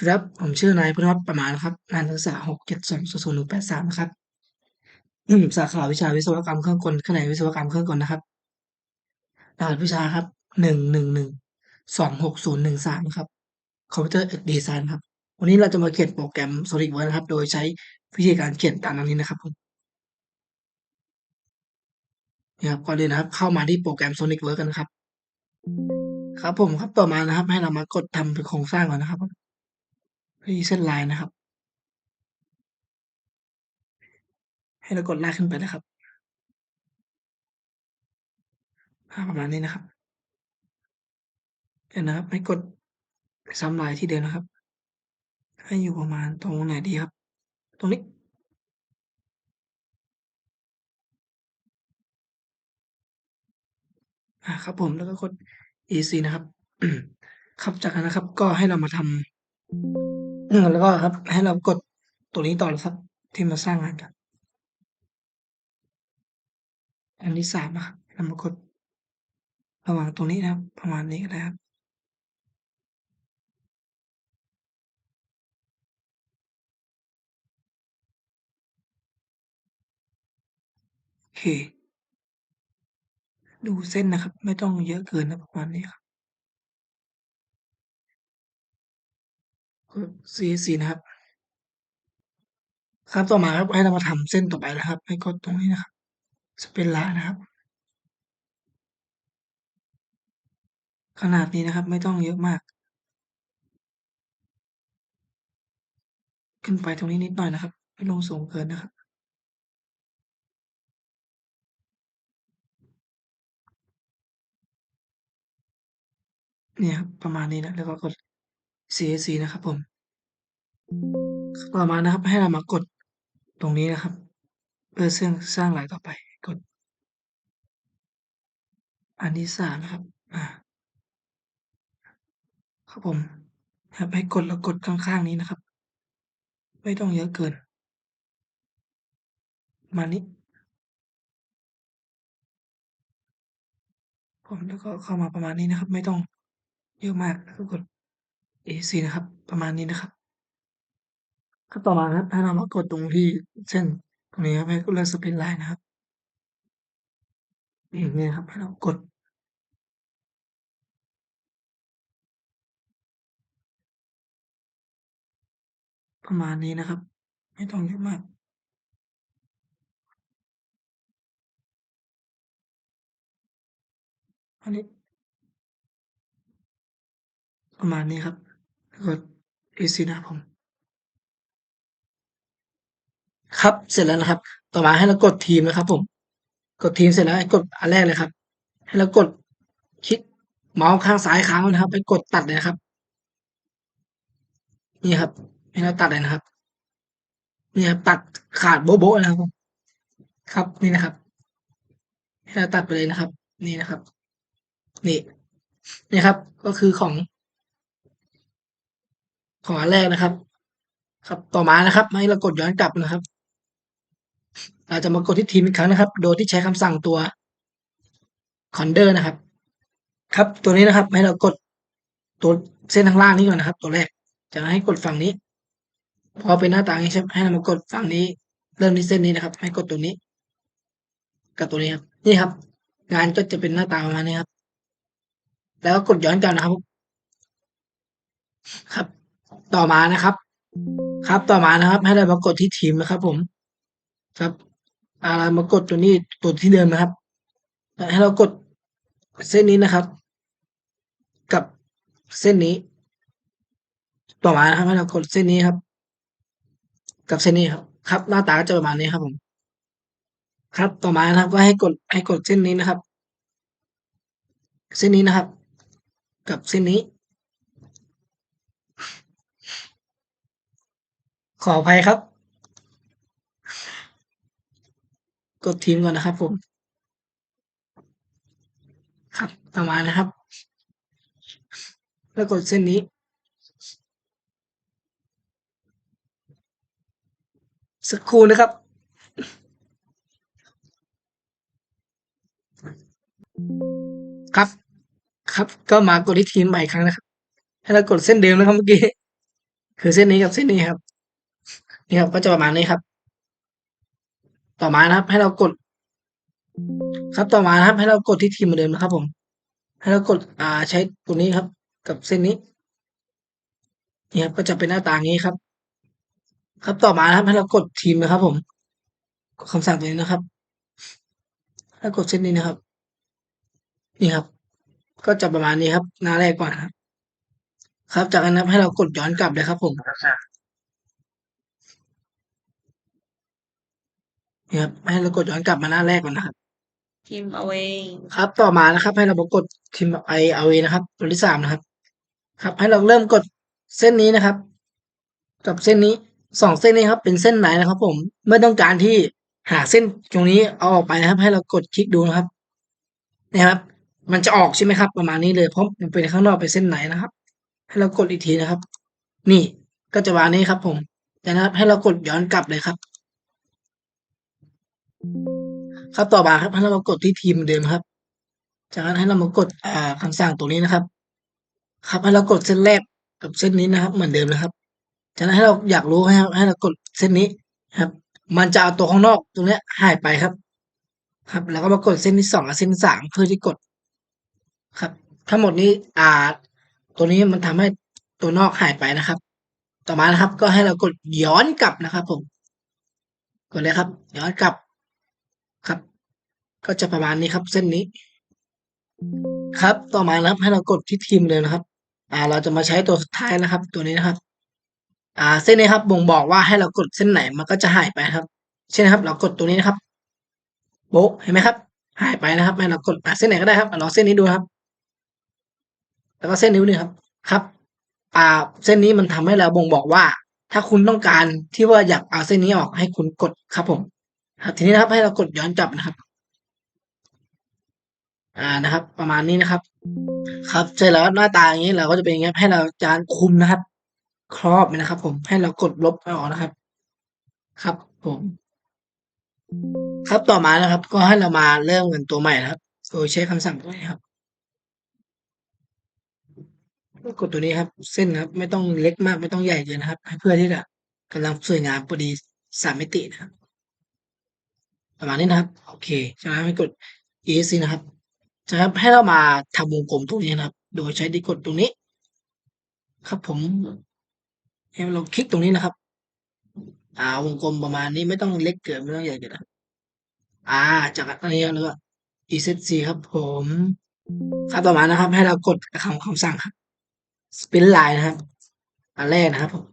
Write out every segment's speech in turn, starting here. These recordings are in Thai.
สวัสดีครับ ผมชื่อนายพุทธวัฒน์ประมาณครับรหัสนักศึกษา672000183นะครับ สาขาวิชาวิศวกรรมเครื่องกลแขนงวิศวกรรมเครื่องกลนะครับรหัสวิชาครับ111260113นะครับคอมพิวเตอร์เอกดีไซน์ครับ วันนี้เราจะมาเขียนโปรแกรม SolidWorks นะครับ โดยใช้วิธีการเขียนตามนี้นะครับผมนี่ครับก่อนอื่นนะครับ เข้ามาที่โปรแกรม SolidWorks กันนะครับ ครับผมครับต่อมานะครับ ให้เรามากดทำเป็นโครงสร้างก่อนนะครับผม ที่เส้นลายนะครับ ให้เรากดลากขึ้นไปนะครับอาประมาณนี้นะครับเดี๋ยวนะครับ ให้กดซ้ำลายที่เดิมนะครับ ให้อยู่ประมาณตรงไหนดีครับ ตรงนี้อาครับผมแล้วก็กด EC นะครับ ครับจากนั้นนะครับ ก็ให้เรามาทำ แล้วก็ครับ ให้เรากดตรงนี้ต่อเลยครับ ที่มาสร้างงานกันอันที่3นะครับเรามากดระหว่างตรงนี้นะครับ ประมาณนี้ก็ได้ครับโอเค ดูเส้นนะครับ ไม่ต้องเยอะเกินนะประมาณนี้ครับ กด CSC นะครับ ครับต่อมาครับให้เรามาทำเส้นต่อไปนะครับ ให้กดตรงนี้นะครับ Sprite นะครับ ขนาดนี้นะครับไม่ต้องเยอะมาก ขึ้นไปตรงนี้นิดหน่อยนะครับ ไม่ลงสูงเกินนะครับเนี่ยครับประมาณนี้นะแล้วก็กด CSC นะครับผม ต่อมานะครับ ให้เรามากดตรงนี้นะครับ เพื่อเสื่องสร้างรายต่อไปกด อันที่3นะครับอาครับผมครับให้กดแล้วกดข้างๆนี้นะครับ ไม่ต้องเยอะเกิน มานี้ผมแล้วก็เข้ามาประมาณนี้นะครับ ไม่ต้องเยอะมากก็กด ESC นะครับ ประมาณนี้นะครับขั้นต่อมานะครับให้เรามากดตรงที่เส้นตรงนี้ครับให้เลือก Sprite Line นะครับอืมเนี่ยครับให้เรากดประมาณนี้นะครับ ไม่ต้องเยอะมากอันนี้ประมาณนี้ครับ กด ESC นะครับผม ครับ เสร็จแล้วนะครับ ต่อมาให้เรากดทีมนะครับ ผม กดทีมเสร็จแล้วให้กดอันแรกเลยครับ ให้เรากดคลิกเมาส์ข้างซ้ายค้างไว้นะครับ ไปกดตัดเลยนะครับ นี่ครับ ให้เราตัดเลยนะครับ นี่ครับตัดขาดโบ๊ะๆนะครับครับนี่นะครับให้เราตัดไปเลยนะครับ นี่นะครับ นี่นี่ครับ ก็คือของ ของอันแรกนะครับ ครับต่อมานะครับ ให้เรากดย้อนกลับนะครับ เราจะมากดที่ทีมอีกครั้งนะครับ โดยที่ใช้คำสั่งตัว Conda นะครับ ครับตัวนี้นะครับ ให้เรากดตัวเส้นข้างล่างนี้ก่อนนะครับ ตัวแรกจากนั้นให้กดฝั่งนี้ พอเป็นหน้าต่างี้ใช่ให้เรามากดฝั่งนี้ เริ่มที่เส้นนี้นะครับ ให้กดตัวนี้ กับตัวนี้ครับ นี่ครับ งานก็จะเป็นหน้าตาประมาณนี้ครับ แล้วก็กดย้อนกลับนะครับ ครับ ต่อมานะครับ ครับต่อมานะครับ ให้เรามากดที่ทีมนะครับ ผม ครับอาเรามากดตัวนี้ตัวที่เดิมนะครับ ให้เรากดเส้นนี้นะครับ กับเส้นนี้ ต่อมานะครับให้เรากดเส้นนี้ครับ กับเส้นนี้ครับ ครับ หน้าตาก็จะประมาณนี้ครับ ผม ครับต่อมานะครับ ก็ให้กดให้กดเส้นนี้นะครับ เส้นนี้นะครับ กับเส้นนี้ ขออภัยครับ กดทีมก่อนนะครับผม ครับต่อมานะครับ แล้วกดเส้นนี้ สักครู่นะครับ ครับ ครับก็มากดที่ทีมใหม่ครั้งนะครับ ให้เรากดเส้นเดิมนะครับเมื่อกี้ คือเส้นนี้กับเส้นนี้ครับ นี่ครับก็จะประมาณนี้ครับ ต่อมานะครับ ให้เรากด ครับต่อมานะครับ ให้เรากดที่ทีมเหมือนเดิมนะครับ ผม ให้เรากดอ่าใช้ตัวนี้ครับ กับเส้นนี้นี่ครับก็จะเป็นหน้าต่างนี้ครับ ครับต่อมานะครับ ให้เรากดทีมนะครับ ผมกดคำสั่งตัวนี้นะครับ ถ้ากดเส้นนี้นะครับ นี่ครับ ก็จะประมาณนี้ครับ หน้าแรกก่อนครับ ครับ จากนั้นให้เรากดย้อนกลับเลยครับผม นี่ครับ ให้เรากดย้อนกลับมาหน้าแรกก่อนนะครับทีมเอาเองครับ ต่อมานะครับ ให้เรามากดทีมไอเอาเนะครับ ตัวที่สามนะครับ ครับ ให้เราเริ่มกดเส้นนี้นะครับ กับเส้นนี้สองเส้นนี้ครับ เป็นเส้นไหนนะครับ ผมเมื่อต้องการที่หาเส้นตรงนี้เอาออกไปนะครับ ให้เรากดคลิกดูนะครับนี่ครับ มันจะออกใช่ไหมครับ ประมาณนี้เลยเพราะมันเป็นข้างนอกเป็นเส้นไหนนะครับ ให้เรากดอีกทีนะครับ นี่ก็จะวางนี้ครับ ผมจากนั้นให้เรากดย้อนกลับเลยครับ ครับต่อมาครับให้เรามากดที่ทีมเดิมครับ จากนั้นให้เรามากดอ่าคำสั่งตรงนี้นะครับ ครับให้เรากดเส้นแรกกับเส้นนี้นะครับ เหมือนเดิมนะครับ จากนั้นให้เราอยากรู้ให้ให้เรากดเส้นนี้ครับ มันจะเอาตัวข้างนอกตรงเนี้ยหายไปครับ ครับ แล้วก็มากดเส้นที่สองกับเส้นที่สามเพื่อที่กด ครับ ทั้งหมดนี้อ่าตัวนี้มันทำให้ตัวนอกหายไปนะครับ ต่อมานะครับ ก็ให้เรากดย้อนกลับนะครับ ผม กดเลยครับ ย้อนกลับ ก็จะประมาณนี้ครับ เส้นนี้ ครับ ต่อมานะครับ ให้เรากดที่ทีมเลยนะครับ อ่า เราจะมาใช้ตัวสุดท้ายนะครับ ตัวนี้นะครับ อ่า เส้นนี้ครับ บ่งบอกว่าให้เรากดเส้นไหนมันก็จะหายไปครับ เช่นนะครับ เรากดตัวนี้นะครับโบ๊ะเห็นไหมครับ หายไปนะครับให้เรากดอ่าเส้นไหนก็ได้ครับลองเส้นนี้ดูครับ แล้วก็เส้นนิ้วนี่ครับ ครับ อ่า เส้นนี้มันทำให้เราบ่งบอกว่า ถ้าคุณต้องการที่ว่าอยากเอาเส้นนี้ออกให้คุณกดครับผมครับทีนี้นะครับให้เรากดย้อนกลับนะครับ อ่านะครับ ประมาณนี้นะครับ ครับเสร็จแล้วหน้าตาอย่างนี้เราก็จะเป็นอย่างนี้ให้เราจานคุมนะครับ ครอบนะครับ ผมให้เรากดลบออกนะครับ ครับ ผม ครับต่อมานะครับ ก็ให้เรามาเริ่มกันตัวใหม่นะครับโดยใช้คำสั่งตัวนี้ครับกดตัวนี้ครับ เส้นครับ ไม่ต้องเล็กมากไม่ต้องใหญ่เกินนะครับ เพื่อที่จะกำลังสวยงามพอดีสามมิตินะครับ ประมาณนี้นะครับ โอเคจากนั้นให้กด e s นะครับ จากนั้นให้เรามาทำวงกลมตรงนี้นะครับ โดยใช้ดีกดตรงนี้ ครับผมให้เราคลิกตรงนี้นะครับ อ่าวงกลมประมาณนี้ไม่ต้องเล็กเกินไม่ต้องใหญ่เกินนะอ่า จากอันนี้แล้วก็ ESC ครับ ผม ครับต่อมานะครับ ให้เรากดคำคำสั่งครับ spin line นะครับ อันแรกนะครับผม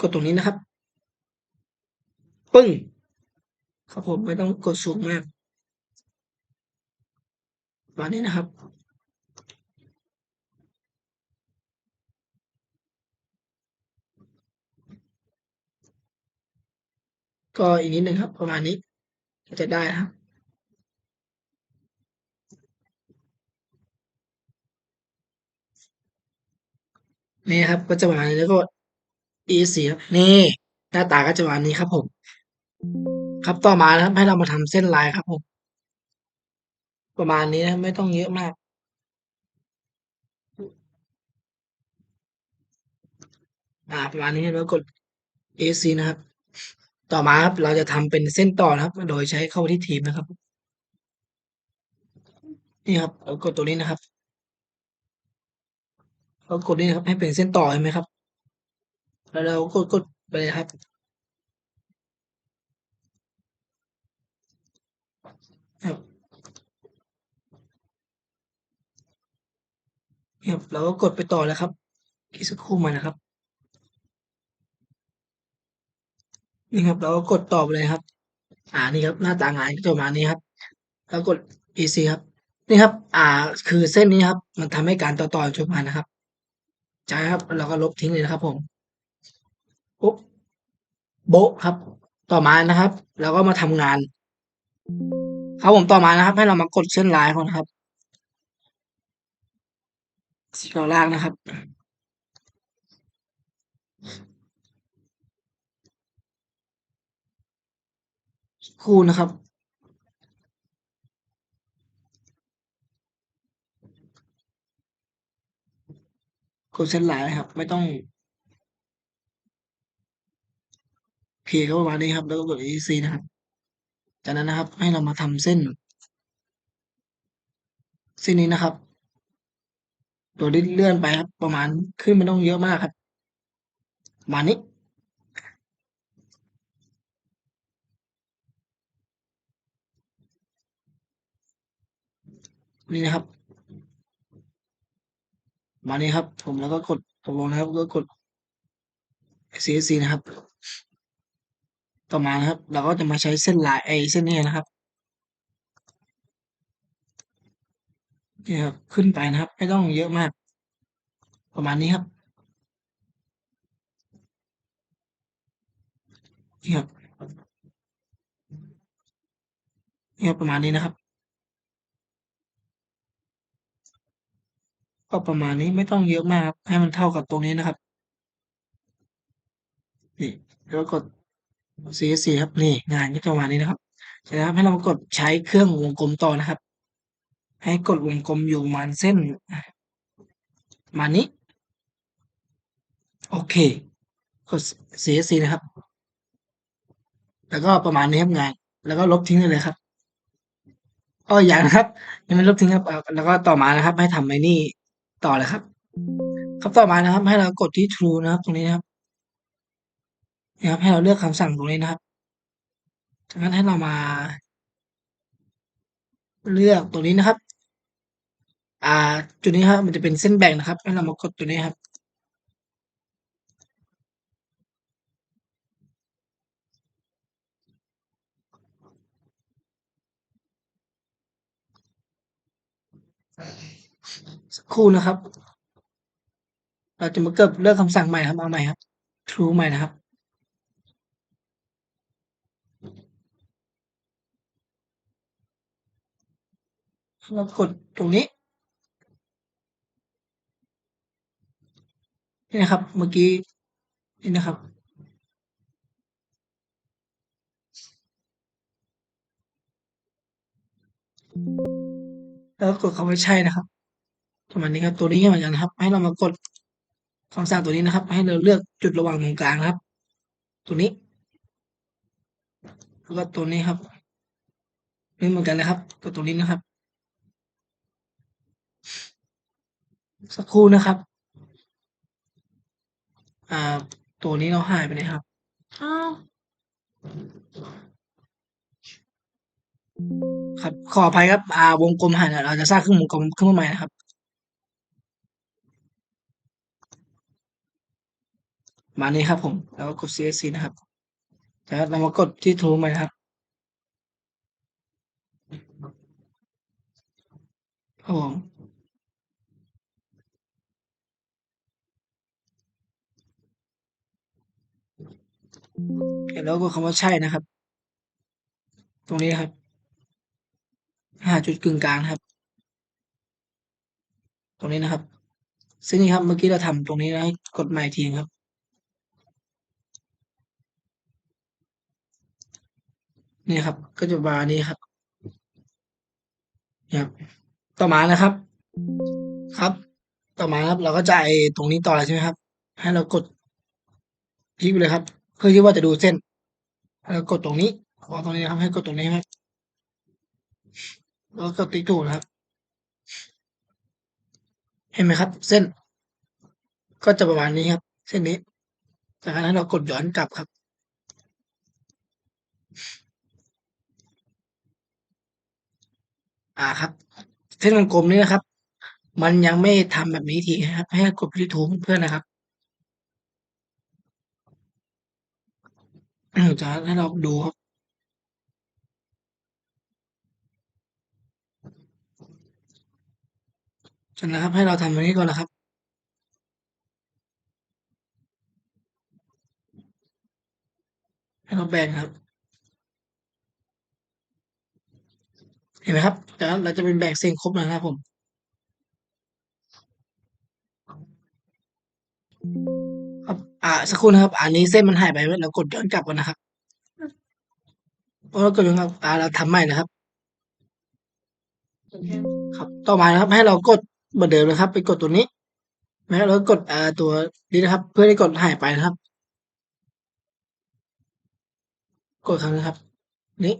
กดตรงนี้นะครับ ปึ้ง ครับผมไม่ต้องกดสูงมากประมาณนี้นะครับ ก็อีกนิดหนึ่งครับ ประมาณนี้ก็จะได้ครับนี่ครับก็จะประมาณนี้แล้วก็ ESC ครับนี่ หน้าตาก็จะประมาณนี้ครับผม ครับต่อมานะครับให้เรามาทำเส้นลายครับผมประมาณนี้นะไม่ต้องเยอะมาก อ่า ประมาณนี้แล้วกด ESC นะครับ ต่อมาครับเราจะทำเป็นเส้นต่อนะครับ โดยใช้เข้าที่ทีมนะครับ นี่ครับเรากดตัวนี้นะครับเรากดนี่นะครับ ให้เป็นเส้นต่อเห็นไหมครับ แล้วเรากดกดไปเลยครับ ครับเราก็กดไปต่อแล้วครับอีกสักครู่มานะครับ นี่ครับ เราก็กดต่อไปเลยครับ อ่านี่ครับ หน้าตางานก็จะมานี้ครับ แล้วกด EC ครับ นี่ครับ อ่า คือเส้นนี้ครับ มันทำให้การต่อต่อจบมานะครับจากครับ เราก็ลบทิ้งเลยนะครับ ผมปุ๊บโบะครับ ต่อมานะครับ เราก็มาทำงาน ครับผมต่อมานะครับ ให้เรามากดเส้นลายก่อนะครับสีขาลางนะครับ คู่นะครับกดเส้นลายนะครับ ไม่ต้องโอเคก็ประมาณนี้ครับ แล้วก็กด E C นะครับ จากนั้นนะครับ ให้เรามาทำเส้น เส้นนี้นะครับ ตัวที่เลื่อนไปครับ ประมาณขึ้นไม่ต้องเยอะมากครับมานี้นี่นะครับ มานี้ครับ ผมแล้วก็กดตกลงนะครับก็กด CSC นะครับ ต่อมานะครับ เราก็จะมาใช้เส้นลายไอเส้นนี้นะครับนี่ครับขึ้นไปนะครับ ไม่ต้องเยอะมาก ประมาณนี้ครับนี่ครับนี่ครับประมาณนี้นะครับ ก็ประมาณนี้ไม่ต้องเยอะมากครับให้มันเท่ากับตรงนี้นะครับนี่แล้วก็กด CSC ครับนี่งานก็จะประมาณนี้นะครับเสร็จแล้วให้เรากดใช้เครื่องวงกลมต่อนะครับ ให้กดวงกลมอยู่มาณเส้นมานี้ โอเคกด CSC นะครับ แล้วก็ประมาณนี้ครับงาน แล้วก็ลบทิ้งเลยครับอ้ออย่างนะครับยังไม่ลบทิ้งครับ แล้วก็ต่อมานะครับ ให้ทำไอ้นี่ต่อเลยครับครับต่อมานะครับ ให้เรากดที่ True นะครับ ตรงนี้นะครับ นะครับ ให้เราเลือกคำสั่งตรงนี้นะครับ จากนั้นให้เรามา เลือกตรงนี้นะครับ อ่า จุดนี้ครับ มันจะเป็นเส้นแบ่งนะครับ ให้เรามากดตัวนี้ครับสักครู่นะครับ เราจะมาเกิดเลือกคำสั่งใหม่ครับเอาใหม่ครับ True ใหม่นะครับ เรากดตรงนี้นี่นะครับ เมื่อกี้นี่นะครับ แล้วกดคำว่าใช่นะครับประมาณนี้ครับ ตัวนี้เหมือนกันะครับ ให้เรามากดคำสั่งตัวนี้นะครับ ให้เราเลือกจุดระหว่างตรงกลางครับ ตัวนี้แล้วก็ตัวนี้ครับนี่เหมือนกันนะครับกดตรงนี้นะครับ สักครู่นะครับ อ่า ตัวนี้เราหายไปไหนครับ อ้าวครับ ขออภัยครับ อ่า วงกลมหายแล้วเราจะสร้างเครื่องวงกลมขึ้นมาใหม่นะครับประมาณนี้ครับผม แล้วก็กด CSC นะครับจากนั้นเรามากดที่ True ใหม่นะครับครับผม แล้วก็คำว่าใช่นะครับ ตรงนี้ครับ หาจุดกึ่งกลางครับ ตรงนี้นะครับ ซึ่งนี่ครับเมื่อกี้เราทำตรงนี้แล้วให้กดใหม่ทีครับนี่ครับ ก็จะมานี้ครับครับ ต่อมานะครับ ครับ ต่อมาครับ เราก็จะไอตรงนี้ต่อใช่ไหมครับ ให้เรากดคลิกไปเลยครับ เพื่อที่ว่าจะดูเส้นให้เรากดตรงนี้ขอตรงนี้นะครับให้กดตรงนี้ครับแล้วก็กดติ๊กถูกนะครับ เห็นไหมครับ เส้น ก็จะประมาณนี้ครับ เส้นนี้จากนั้นเรากดย้อนกลับครับอ่าครับ เส้นวงกลมนี้นะครับ มันยังไม่ทำแบบนี้ทีนะครับ ให้กดที่ถูกเพื่อนนะครับ อืมจากนั้นให้เราดูครับจแล้วครับให้เราทำตรงนี้ก่อนนะครับ ให้เราแบ่งครับ เห็นไหมครับจากนั้นเราจะเป็นแบ่งเส้นครบนะครับผม ครับอ่าสักครู่นะครับ อันนี้เส้นมันหายไปเรากดย้อนกลับก่อนนะครับพอเรากดย้อนกลับอ่าเราทำใหม่นะครับ ครับต่อมานะครับ ให้เรากดเหมือนเดิมนะครับ ไปกดตัวนี้นะครับแล้วกดอ่าตัวนี้นะครับ เพื่อให้กดหายไปนะครับ กดครั้งนะครับ นี่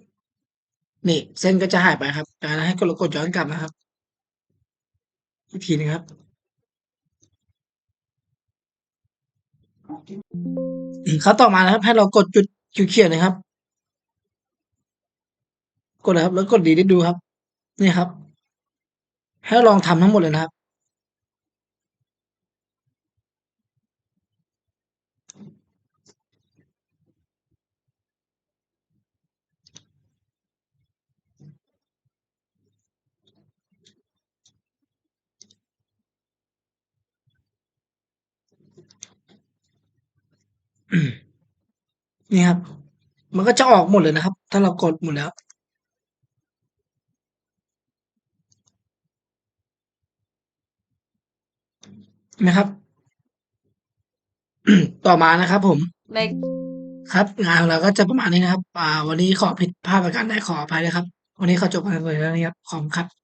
นี่เส้นก็จะหายไปครับจากนั้นให้กดกดย้อนกลับนะครับอีกทีหนึงครับ เขาต่อมานะครับ ให้เรากดจุดเขียนนะครับ กดนะครับ แล้วกดดีได้ดูครับ นี่ครับ ให้ลองทำทั้งหมดเลยนะครับ นี่ครับ มันก็จะออกหมดเลยนะครับ ถ้าเรากดหมดแล้วนะครับ ต่อมานะครับ ผม Make ครับ งานของเราก็จะประมาณนี้นะครับ อ่า วันนี้ขอผิดพลาดประการใดขออภัยด้วยครับ วันนี้ขอจบการเผยเท่านี้ครับขอบคุณครับ